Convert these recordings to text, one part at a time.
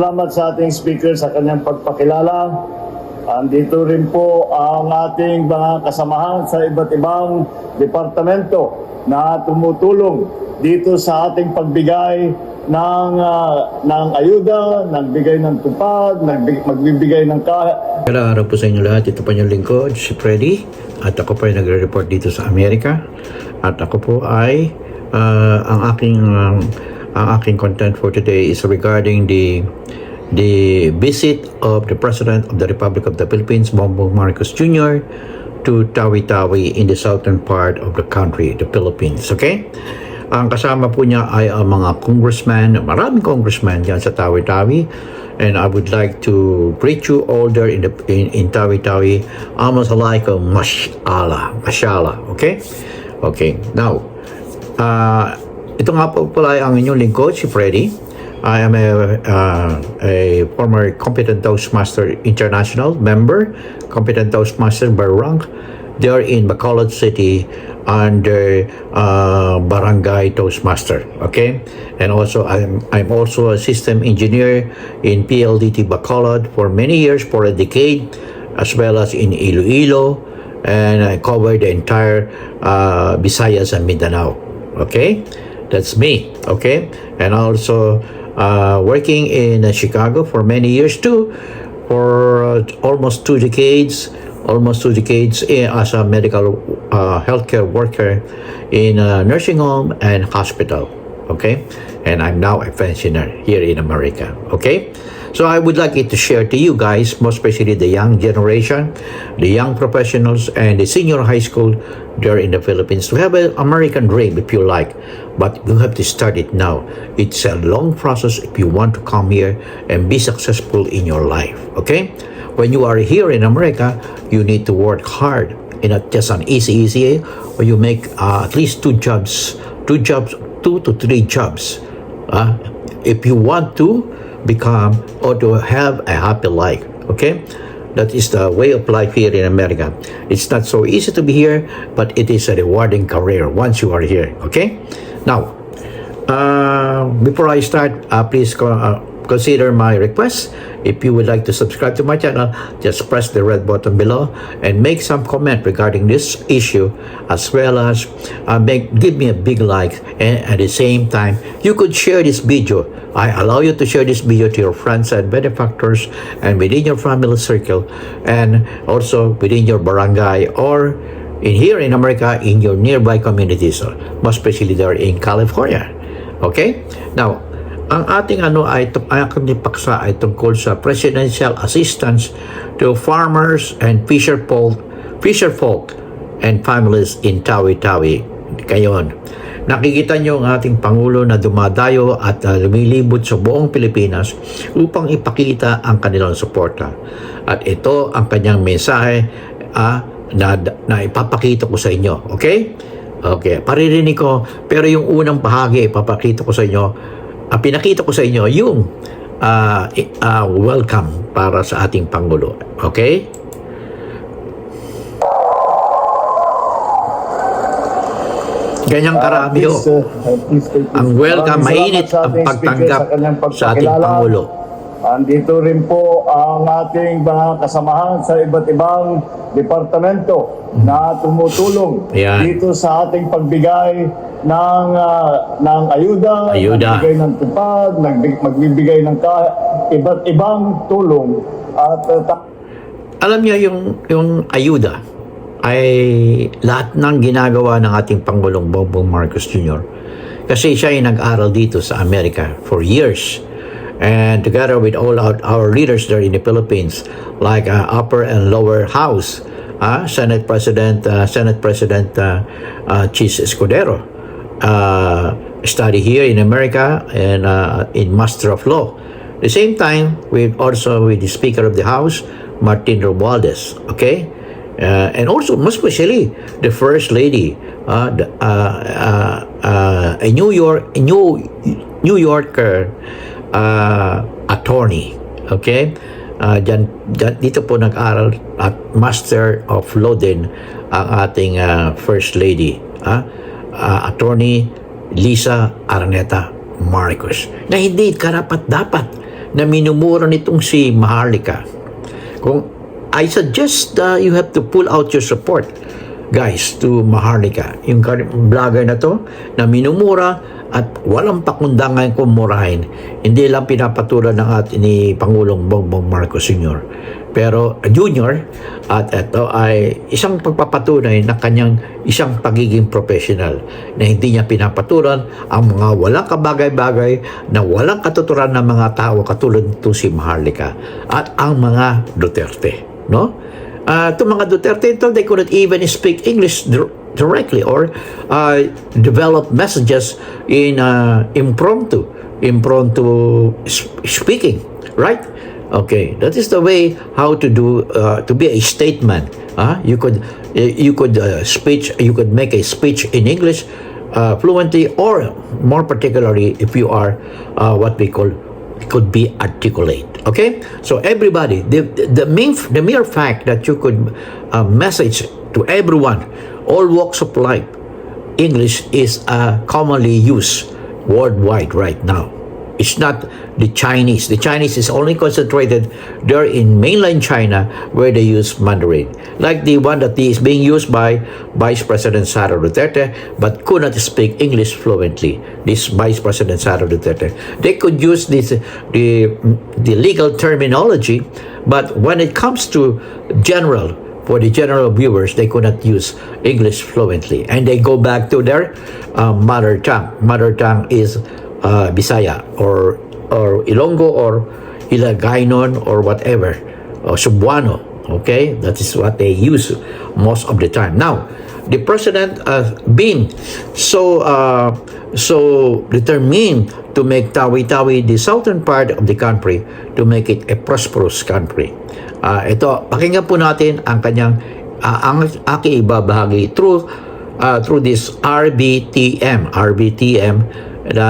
Salamat sa ating speaker sa kanyang pagpakilala. Andito rin po ang ating mga kasamahan sa iba't ibang departamento na tumutulong dito sa ating pagbigay ng ah, ng ayuda, nagbigay ng tupad, nagbig, magbibigay ng ka, Magandang araw po sa inyo lahat. Ito po yung lingkod, si Freddy. At ako po ay nagre-report dito sa Amerika. At ako po ay, ah, ang aking um, ang aking content for today is regarding the the visit of the President of the Republic of the Philippines, Bongbong Marcos Jr. to Tawi-Tawi in the southern part of the country, the Philippines. Okay? Ang kasama po niya ay ang mga congressman, maraming congressman dyan sa Tawi-Tawi. And I would like to greet you all there in, the, in, in Tawi-Tawi. Almost like a mashallah. Mashallah. Okay? Okay. Now, uh, ito nga po pala ang inyong lingkod, si Freddy. I am a, uh, a former Competent Toastmaster International member, Competent Toastmaster by rank. They are in Bacolod City under uh, Barangay Toastmaster. Okay, and also I'm I'm also a system engineer in PLDT Bacolod for many years, for a decade, as well as in Iloilo, and I covered the entire uh, Visayas and Mindanao. Okay, that's me. Okay, and also uh, working in uh, Chicago for many years too, for uh, almost two decades, almost two decades eh, as a medical uh, healthcare worker in a nursing home and hospital. Okay, and I'm now a pensioner here in America. Okay. So I would like it to share to you guys, most especially the young generation, the young professionals, and the senior high school there in the Philippines to have an American dream if you like, but you have to start it now. It's a long process if you want to come here and be successful in your life. Okay, when you are here in America, you need to work hard and not just an easy easy, or you make uh, at least two jobs, two jobs, two to three jobs. Uh, if you want to become or to have a happy life. Okay? That is the way of life here in America. It's not so easy to be here, but it is a rewarding career once you are here. Okay? Now, uh, before I start, uh, please uh, consider my request. If you would like to subscribe to my channel, just press the red button below and make some comment regarding this issue, as well as uh, make give me a big like. And at the same time, you could share this video. I allow you to share this video to your friends and benefactors, and within your family circle, and also within your barangay or in here in America in your nearby communities, uh, most especially there in California. Okay? Now, ang ating ano ay aking paksa ay tungkol sa presidential assistance to farmers and fisher folk, fisher folk and families in Tawi-Tawi. Ngayon, nakikita nyo ang ating Pangulo na dumadayo at uh, lumilibot sa buong Pilipinas upang ipakita ang kanilang suporta. At ito ang kanyang mensahe ah, na, na ipapakita ko sa inyo. Okay? Okay, paririnig ko. Pero yung unang bahagi, ipapakita ko sa inyo, ah, pinakita ko sa inyo yung ah, i- ah, welcome para sa ating Pangulo. Okay? Ganyang karami ho. Please, uh, please take this. Ang welcome, mainit sa ang pagtanggap kanyang sa ating. Pangulo. Andito rin po ang ating mga kasamahan sa iba't ibang departamento na tumutulong Ayan. dito sa ating pagbigay ng ah, ng ayuda, Ayuda. nagbigay ng tupad, nagbig- magbibigay ng ka, iba't ibang tulong at uh, Alam niyo yung yung ayuda ay lahat ng ginagawa ng ating Pangulong Bongbong Marcos Jr. Kasi siya ay nag-aral dito sa Amerika for years. And together with all our, our leaders there in the Philippines, like uh, upper and lower house, uh, Senate President uh, Senate President uh, uh, Chis Escudero, uh, study here in America and uh, in Master of Law. The same time, with also with the Speaker of the House, Martin Romualdez. Okay, uh, and also most especially the First Lady, uh, the, uh, uh, uh, a New York, New New Yorker uh, attorney. Okay, uh, dyan, dyan, dito po nag-aral at Master of Law din ang ating uh, First Lady, ah, uh, Attorney Lisa Araneta Marcos na hindi karapat dapat na minumura nitong si Maharlika. Kung I suggest uh, you have to pull out your support guys to Maharlika. Yung vlogger na to na minumura at walang pakundangan kung murahin. Hindi lang pinapatulan ng at ni Pangulong Bongbong Marcos Sr. Pero Junior at ito ay isang pagpapatunay na kanyang isang pagiging professional na hindi niya pinapatulan ang mga walang kabagay-bagay na walang katuturan ng mga tao katulad nito si Maharlika at ang mga Duterte no? Uh, itong mga Duterte ito, they couldn't even speak English directly or uh, develop messages in uh, impromptu, impromptu speaking, right? Okay, that is the way how to do uh, to be a statement. Uh, you could you could uh, speech you could make a speech in English uh, fluently or more particularly if you are uh, what we call could be articulate. Okay, so everybody, the the main the mere fact that you could uh, message to everyone, all walks of life, English is commonly used worldwide right now. It's not the Chinese. The Chinese is only concentrated there in mainland China where they use Mandarin. Like the one that is being used by Vice President Sara Duterte but could not speak English fluently. This Vice President Sara Duterte. They could use this the the legal terminology, but when it comes to general for the general viewers, they could not use English fluently, and they go back to their uh, mother tongue. Mother tongue is uh, Bisaya or or Ilonggo or Ilagaynon or whatever, or Cebuano. Okay, that is what they use most of the time. Now, the president uh, being so uh, so determined to make Tawi-Tawi the southern part of the country to make it a prosperous country. Ah, ito, pakinggan po natin ang kanyang ah, ang aking ibabahagi through uh, through this RBTM, RBTM na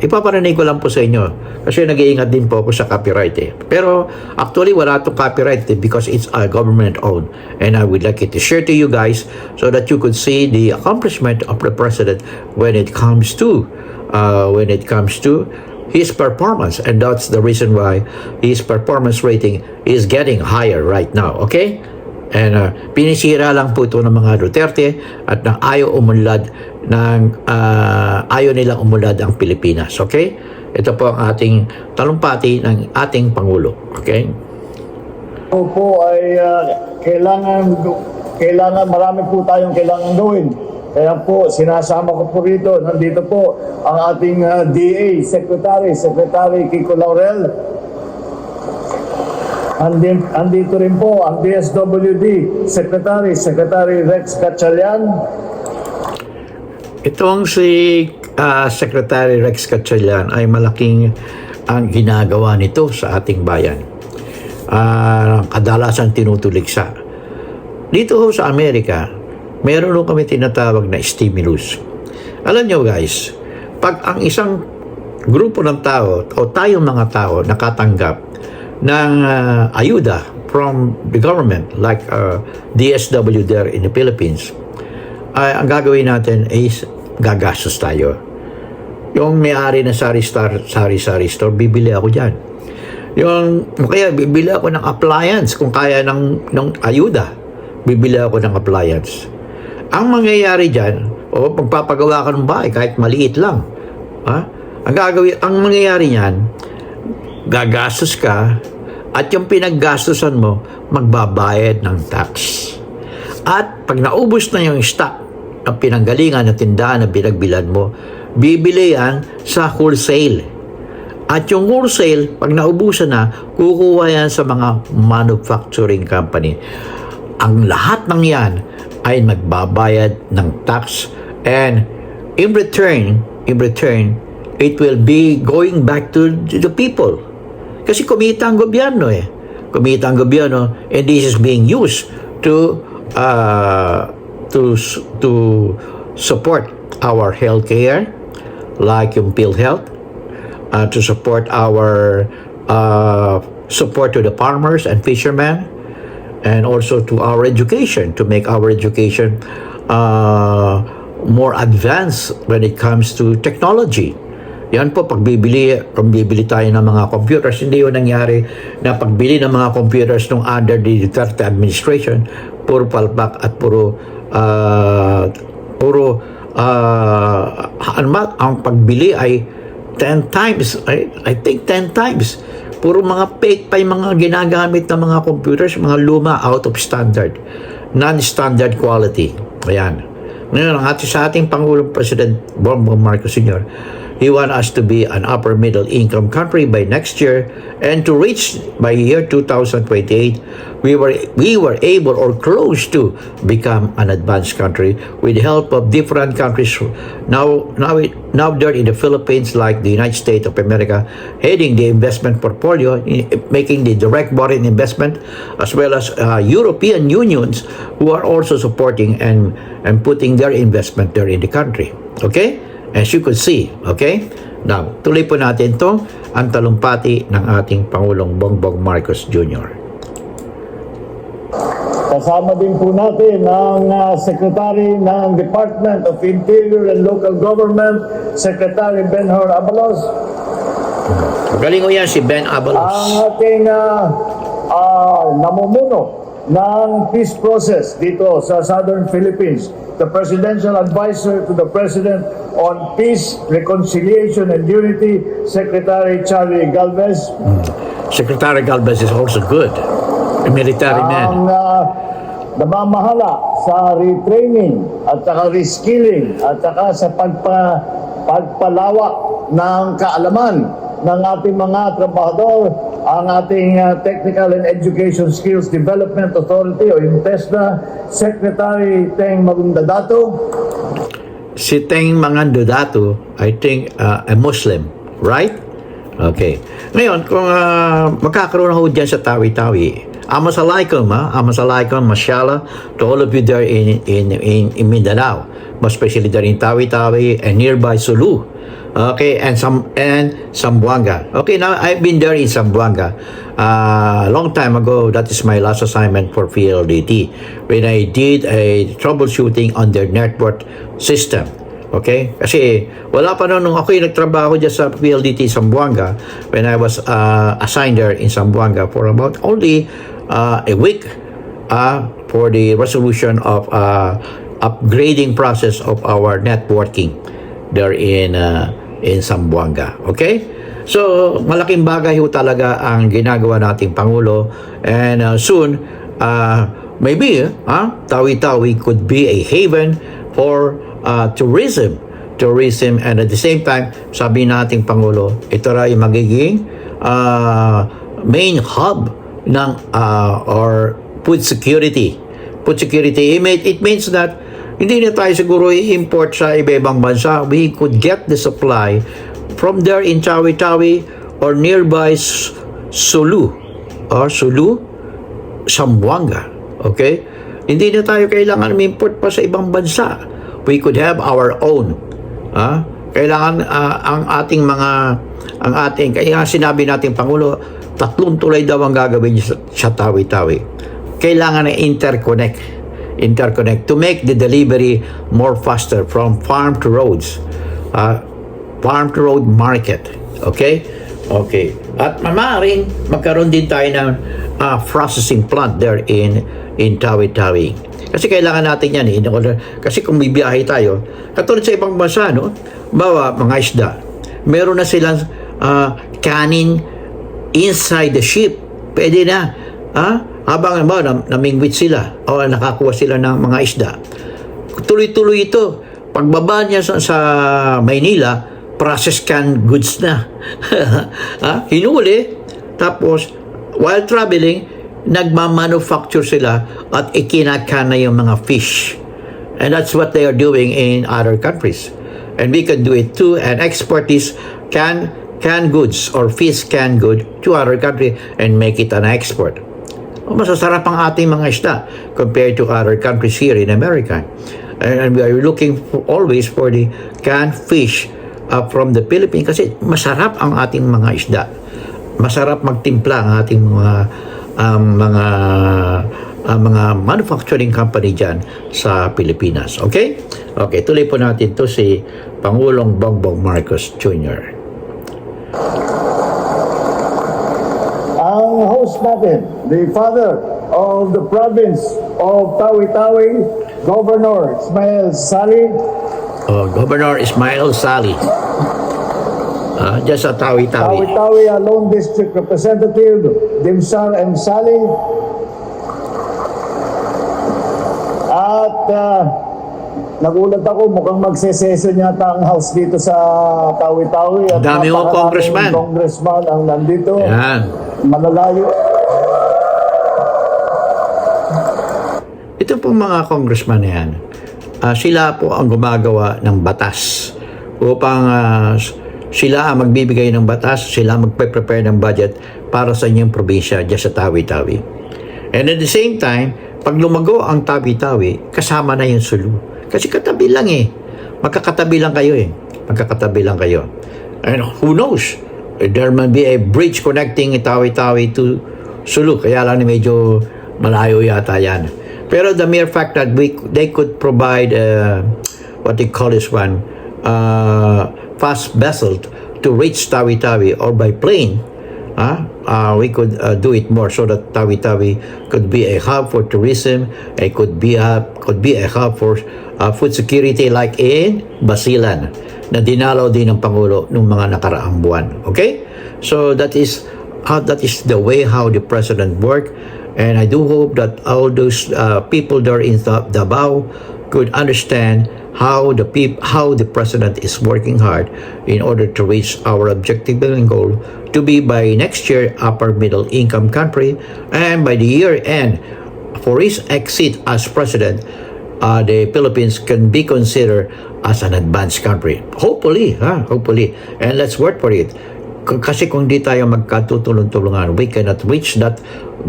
ipaparinig ko lang po sa inyo kasi nag-iingat din po ako sa copyright eh. Pero actually wala itong copyright eh, because it's uh, government owned. And I would like it to share to you guys so that you could see the accomplishment of the president when it comes to uh, when it comes to his performance. And that's the reason why his performance rating is getting higher right now okay and uh, pinisira lang po ito ng mga Duterte at nang ayaw umunlad ng uh, ayaw nilang umunlad ang Pilipinas okay ito po ang ating talumpati ng ating Pangulo okay Ito po ay ah, kailangan, kailangan, marami po tayong kailangan gawin. Kaya po, sinasama ko po rito, nandito po ang ating ah, DA Secretary, Secretary Kiko Laurel. Andin, andito rin po ang DSWD Secretary, Secretary Rex Gatchalian. Itong si ah, Secretary Rex Gatchalian ay malaking ang ginagawa nito sa ating bayan. Ah, kadalasan tinutuligsa. Dito ho sa Amerika, meron ho kami tinatawag na stimulus. Alam nyo guys, pag ang isang grupo ng tao o tayong mga tao nakatanggap ng ah, ayuda from the government like uh, DSW there in the Philippines, ay ang gagawin natin is gagastos tayo. Yung may-ari ng sari star, sari store, bibili ako diyan. Yung kaya bibili ako ng appliance kung kaya ng ng ayuda. Bibili ako ng appliance. Ang mangyayari diyan, o magpapagawa ka ng bahay kahit maliit lang. Ha? Ang gagawin, ang mangyayari niyan, gagastos ka at yung pinaggastosan mo, magbabayad ng tax. At pag naubos na yung stock ng pinanggalingan ng tindahan na pinagbilan mo, bibili yan sa wholesale. At yung wholesale, pag naubusan na, kukuha yan sa mga manufacturing company. Ang lahat ng yan ay magbabayad ng tax and in return, in return, it will be going back to the people. Kasi kumita ang gobyerno eh. Kumita ang gobyerno and this is being used to uh, to to support our healthcare like yung PhilHealth uh, to support our uh, support to the farmers and fishermen and also to our education to make our education uh, more advanced when it comes to technology Yan po, pagbibili, kung bibili tayo ng mga computers, hindi yun nangyari na pagbili ng mga computers nung under the Duterte administration, puro palpak at puro, ah, puro, ba, ang pagbili ay 10 times, I, I think 10 times. Puro mga fake pa yung mga ginagamit ng mga computers, mga luma, out of standard. Non-standard quality. Ayan. Ngayon, ang ating sa ating Pangulong President Bongbong Marcos Sr., he want us to be an upper middle income country by next year and to reach by year 2028 we were we were able or close to become an advanced country with the help of different countries. Now now now there in the Philippines like the United States of America heading the investment portfolio in- making the direct foreign investment as well as uh, European unions who are also supporting and and putting their investment there in the country. Okay As you could see, okay? Now, tuloy po natin to ang talumpati ng ating Pangulong Bongbong Marcos Jr. Kasama din po natin ang uh, Secretary ng Department of Interior and Local Government, Secretary Benhur Abalos. Galing ko yan si Ben Ang Abalos. ating uh, uh, namumuno ng peace process dito sa Southern Philippines, the Presidential Advisor to the President on Peace, Reconciliation and Unity, Secretary Charlie Galvez. Secretary Galvez is also good. A military ang man. uh, namamahala sa retraining at saka reskilling at saka sa pagpa, pagpalawak ng kaalaman ng ating mga trabahador ang ating uh, Technical and Education Skills Development Authority o yung TESDA Secretary Teng Magundadato Si Teng Mangando Dato, I think uh, a Muslim, right? Okay. Ngayon, kung uh, magkakaroon ako dyan sa Tawi-Tawi, Amasalaikum, ha? Amasalaikum, mashallah, to all of you there in, in, in, in Mindanao, especially there in Tawi-Tawi and nearby Sulu. Okay, and some and Zamboanga. Okay, now I've been there in Zamboanga. Uh, long time ago, that is my last assignment for PLDT when I did a troubleshooting on their network system. Okay? Kasi wala pa noon nung ako nagtrabaho dyan sa PLDT Zamboanga when I was uh, assigned there in Zamboanga for about only uh, a week uh, for the resolution of uh, upgrading process of our networking there in uh, in Zamboanga. Okay? So, malaking bagay ho talaga ang ginagawa nating Pangulo and uh, soon uh, maybe uh, Tawi-Tawi could be a haven for uh, tourism tourism and at the same time sabi nating Pangulo ito rin magiging uh, main hub ng uh, or food security food security it, it means that hindi na tayo siguro i-import sa iba-ibang bansa. We could get the supply from there in Tawi-Tawi or nearby Sulu or Sulu, Zamboanga. Okay? Hindi na tayo kailangan import pa sa ibang bansa. We could have our own. Ah, kailangan ah, ang ating mga ang ating kaya sinabi nating pangulo tatlong tulay daw ang gagawin sa, sa Tawi-Tawi. Kailangan na interconnect interconnect to make the delivery more faster from farm to roads uh, farm to road market okay? Okay. At maaaring magkaroon din tayo ng uh, processing plant there in in Tawi-Tawi kasi kailangan natin yan eh. kasi kung bibiyahe tayo katulad sa ibang bansa no? Bawa mga isda meron na silang uh, kanin inside the ship. Pwede na ha habang ba nam, namingwit sila o nakakuha sila ng mga isda tuloy-tuloy ito. Pagbaba niya sa, sa Maynila processed canned goods na. Ha? hinuli. Tapos while traveling nagmamanufacture sila at ikinakan na yung mga fish. And that's what they are doing in other countries. And we can do it too. And export this can canned goods or fish canned good to other country and make it an export masasarap ang ating mga isda compared to other countries here in America. And, we are looking for, always for the canned fish uh, from the Philippines kasi masarap ang ating mga isda. Masarap magtimpla ang ating mga ang mga ang mga manufacturing company dyan sa Pilipinas. Okay? Okay, tuloy po natin to si Pangulong Bongbong Marcos Jr. Natin, the father of the province of Tawi-Tawi, Governor Ismail Sali. Oh, Governor Ismail Sali. Ah, dyan sa Tawi-Tawi. Tawi-Tawi Alone District Representative Dimsar M. Sali. At ah, nagulat ako, mukhang magse-session yata ang house dito sa Tawi-Tawi. At Dami mo, napakaraming congressman. Congressman ang nandito. Yan. Malalayo. Ito pong mga congressman na yan, ah, sila po ang gumagawa ng batas upang s- sila ang magbibigay ng batas, sila magpe-prepare ng budget para sa inyong probinsya dyan sa Tawi-Tawi. And at the same time, pag lumago ang Tawi-Tawi, kasama na yung Sulu. Kasi katabi lang eh. Magkakatabi lang kayo eh. Magkakatabi lang kayo. And who knows? There might be a bridge connecting Tawi-Tawi to Sulu. Kaya lang medyo malayo yata yan. Pero the mere fact that we they could provide uh, what they call this one uh, fast vessel to reach Tawi-Tawi or by plane Ah, uh, we could uh, do it more so that Tawi-Tawi could be a hub for tourism. It could be a could be a hub for uh, food security like in Basilan na dinalaw din ng Pangulo nung mga nakaraang buwan. Okay? So that is how that is the way how the president work and I do hope that all those uh, people there in Da- Davao could understand how the peop- how the president is working hard in order to reach our objective and goal to be by next year upper middle income country and by the year end for his exit as president uh, the Philippines can be considered as an advanced country. Hopefully ha hopefully. And let's work for it kasi kung di tayo magkatutulong-tulungan we cannot reach that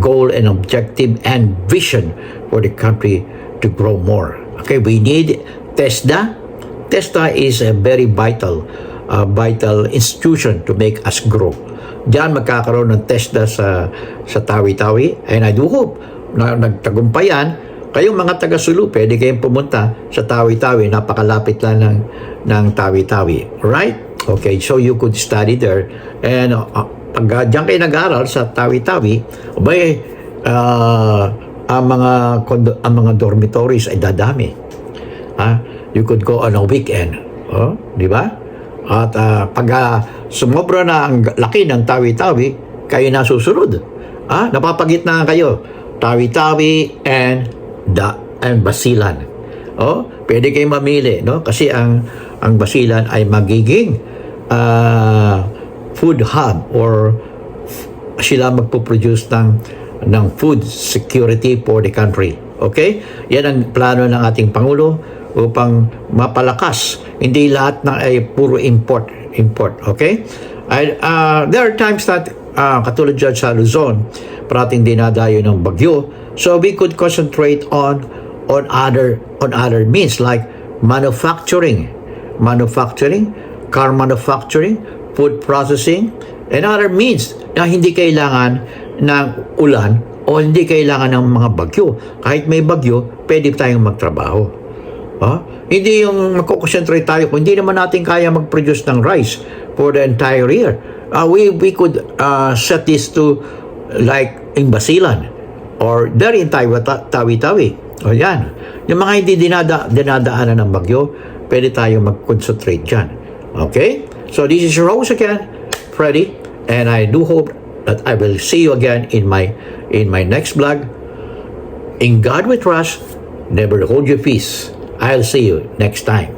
goal and objective and vision for the country to grow more. Okay we need TESDA TESDA is a very vital uh, vital institution to make us grow. Diyan magkakaroon ng TESDA sa sa Tawi-Tawi. And I do hope na nagtagumpayan kayong mga taga Sulu pwede kayong pumunta sa Tawi-Tawi. Napakalapit lang ng ng Tawi-Tawi. Right okay so you could study there and uh, pag uh, diyan kayo nag-aral sa Tawi-Tawi abay uh, ang mga condo- ang mga dormitories ay dadami ha? You could go on a weekend. Oh, di ba? At ah, pag ah, sumobra na ang laki ng tawi-tawi, kayo na susunod. Ah, napapagitnaan kayo. Tawi-tawi and da and Basilan. Oh, pwede kayong mamili, no? Kasi ang ang Basilan ay magiging ah, food hub or sila magpo-produce ng ng food security for the country. Okay? Yan ang plano ng ating Pangulo upang mapalakas. Hindi lahat na ay puro import. Import. Okay? I, uh, there are times that uh, katulad dyan sa Luzon, parating dinadayo ng bagyo. So we could concentrate on on other on other means like manufacturing, manufacturing, car manufacturing, food processing, and other means na hindi kailangan ng ulan o hindi kailangan ng mga bagyo. Kahit may bagyo, pwede tayong magtrabaho. Ah, Hindi yung magkoconcentrate tayo kung hindi naman natin kaya mag-produce ng rice for the entire year. Ah, we, we could uh, set this to like in Basilan or there in Tawi- Tawi-Tawi. O yan. Yung mga hindi dinada, dinadaanan ng bagyo, pwede tayong mag-concentrate dyan. Okay? So this is host again, Freddy, and I do hope that I will see you again in my in my next vlog. In God we trust, never hold your peace. I'll see you next time.